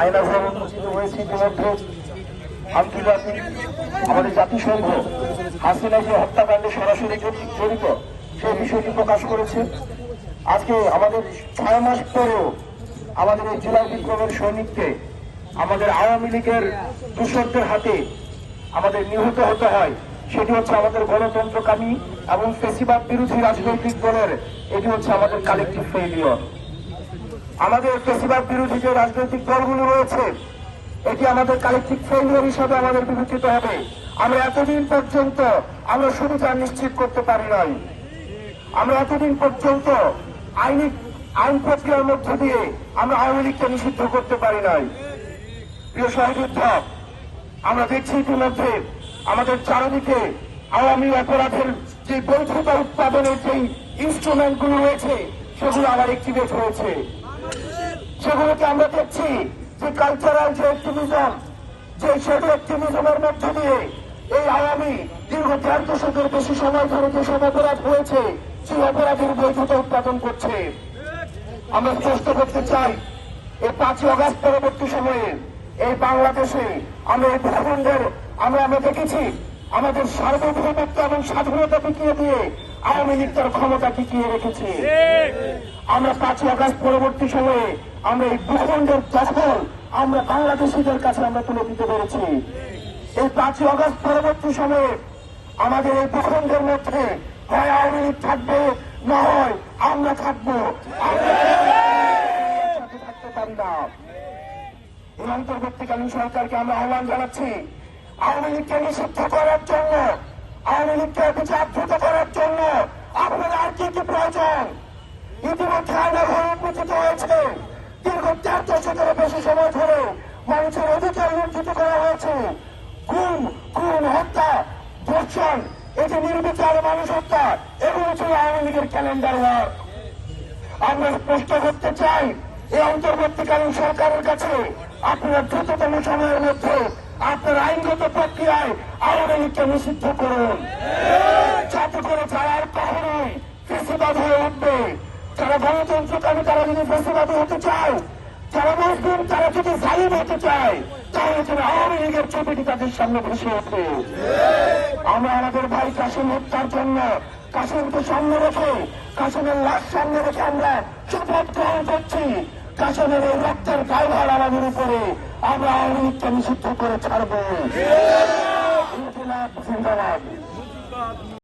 আয়না ঘর উন্মোচিত হয়েছে ইতিমধ্যে। আমাদের জাতিসংঘ হাসিনা যে হত্যাকাণ্ডে সরাসরি জড়িত বিষয়টি প্রকাশ করেছে। আজকে আমাদের ছয় মাস পরেও আমাদের এই জেলা বিক্রমের সৈনিককে আমাদের আওয়ামী লীগের দূষকদের হাতে আমাদের নিহত হতে হয়। সেটি হচ্ছে আমাদের গণতন্ত্রকামী এবং বিরোধী রাজনৈতিক দলের, এটি হচ্ছে আমাদের কালেকটিভ ফেইলিয়র আমাদের ফেসিবাদ বিরোধী যে রাজনৈতিক দলগুলো রয়েছে, এটি আমাদের কালেকটিভ ফেইলিয়র হিসাবে আমাদের বিবেচিত হবে। আমরা এতদিন পর্যন্ত আমরা সুবিধা নিশ্চিত করতে পারি নাই। আমরা এতদিন পর্যন্ত আইনি আইন প্রক্রিয়ার মধ্য দিয়ে আমরা আওয়ামী লীগকে নিষিদ্ধ করতে পারি নাই। প্রিয় সহযোদ্ধ আমরা দেখছি ইতিমধ্যে আমাদের চারিদিকে আওয়ামী অপরাধের যে বৈধতা উৎপাদনের যে ইনস্ট্রুমেন্টগুলো রয়েছে, সেগুলো আবার অ্যাক্টিভেট হয়েছে। সেগুলোকে আমরা দেখছি যে কালচারাল যে অ্যাক্টিভিজম যে সেটু অ্যাক্টিভিজমের মধ্য দিয়ে এই আওয়ামী দীর্ঘ দেড় দশকের বেশি সময় ধরে যে সব অপরাধ হয়েছে, সেই অপরাধের বৈধতা উৎপাদন করছে। আমরা স্পষ্ট করতে চাই, এই পাঁচই অগাস্ট পরবর্তী সময়ে এই বাংলাদেশে আমরা এই ভূখণ্ডের, আমরা আমরা দেখেছি আমাদের সার্বভৌমত্ব এবং স্বাধীনতা টিকিয়ে দিয়ে আওয়ামী লীগ তার ক্ষমতা টিকিয়ে রেখেছে। আমরা পাঁচই অগাস্ট পরবর্তী সময়ে আমরা এই ভূখণ্ডের দখল আমরা বাংলাদেশিদের কাছে আমরা তুলে দিতে পেরেছি। এই পাঁচই অগাস্ট পরবর্তী সময়ে আমাদের এই ভূখণ্ডের মধ্যে হয় আওয়ামী লীগ থাকবে না হয় আমরা থাকব। থাকতে পারি না। এই অন্তর্বর্তীকালীন সরকারকে আমরা আহ্বান জানাচ্ছি আওয়ামী লীগকে নিষিদ্ধ করার জন্য আওয়ামী লীগকে বিচার দ্রুত করার জন্য আপনার আর কি কি প্রয়োজন ইতিমধ্যে আইনের ঘর উন্মোচিত হয়েছে চার দশকের বেশি সময় ধরে মানুষের অধিকার লুণ্ঠিত করা হয়েছে খুন খুন হত্যা ধর্ষণ যে নির্বিচার মানুষ হত্যা এগুলো ছিল আওয়ামী লীগের ক্যালেন্ডার ওয়ার্ক আমরা স্পষ্ট করতে চাই এই অন্তর্বর্তীকালীন সরকারের কাছে আপনারা দ্রুততম সময়ের মধ্যে আপনার আইনগত প্রক্রিয়ায় আওয়ামী লীগকে নিষিদ্ধ করুন যাতে করে আর কখনোই ফেসিবাদ হয়ে উঠবে যারা গণতন্ত্রকামী তারা যদি ফেসিবাদী হতে চায় যারা মুসলিম, তারা যদি জালিম হতে চায়, তাহলে যেন আওয়ামী লীগের ছবিটি তাদের সামনে ভেসে ওঠে আমরা আমাদের ভাই কাশিম হত্যার জন্য কাশিমকে সামনে রেখে কাশিমের লাশ সামনে রেখে আমরা শপথ গ্রহণ করছি। কাশিমের এই রক্তের গায়ভার আমাদের উপরে আমরা আওয়ামী লীগকে নিষিদ্ধ করে ছাড়বো। জিন্দাবাদ